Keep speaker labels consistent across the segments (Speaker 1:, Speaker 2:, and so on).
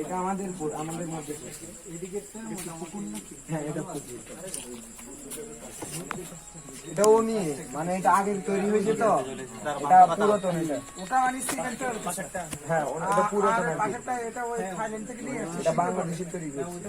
Speaker 1: এটা আমাদের আমাদের মধ্যে হ্যাঁ এটা এটা ও নিয়ে মানে এটা আগে তৈরি হয়েছে তো এটা পুরাতন এটা
Speaker 2: ওটা মানে সিমেন্টের পাশেরটা
Speaker 1: হ্যাঁ ও- পুরাতন।
Speaker 2: পাশেরটা এটা ওই থাইল্যান্ড থেকে নিয়ে আসছে
Speaker 1: এটা বাংলাদেশে তৈরি হয়েছে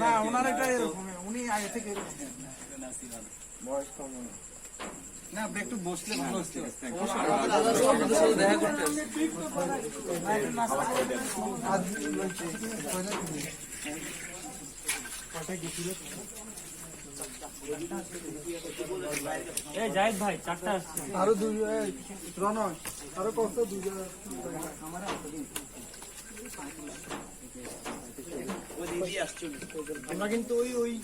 Speaker 2: না ওনার এটা এরকম উনি আগে থেকে
Speaker 1: বয়স কম
Speaker 2: না আপনি একটু বসলে ভালো হচ্ছে
Speaker 1: আরও দুই রন আরও কত দুই আমরা কিন্তু ওই ওই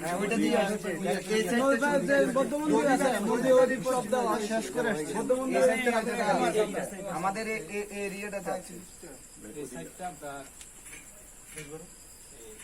Speaker 1: হ্যাঁ, ওইটা দিয়ে আসছে বর্ধমান আছে নদী ওদি সব দেওয়া শেষ করে বর্ধমান আমাদের এরিয়াটা আছে পনেরো
Speaker 3: তাহলে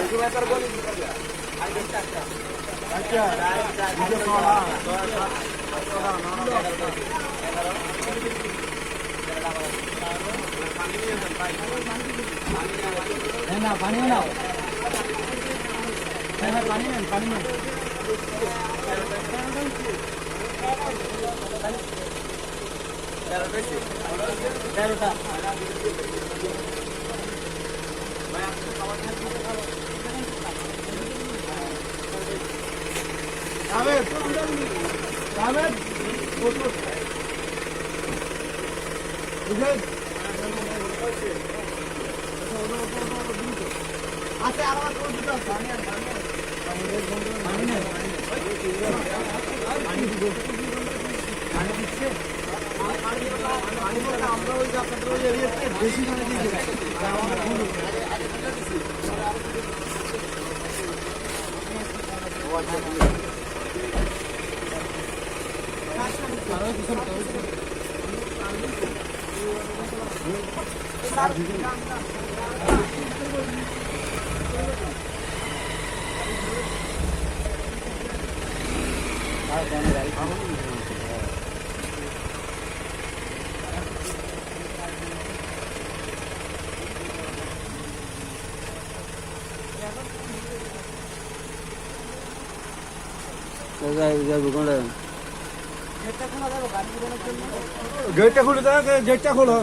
Speaker 3: এসে এগারোটা পানি আর দিয়ে দাও
Speaker 1: আচ্ছা আমরা দেখো না বলে পানি নাও হ্যাঁ পানি নেন পানি নেন তেরোটা আচ্ছা আর আমার কোন দুটো আর আমরা ওই যে আপনাদের ওই এরিয়াতে বেশি পানি দিয়েছি গেটটা খুলে দাও গেটটা খোলো।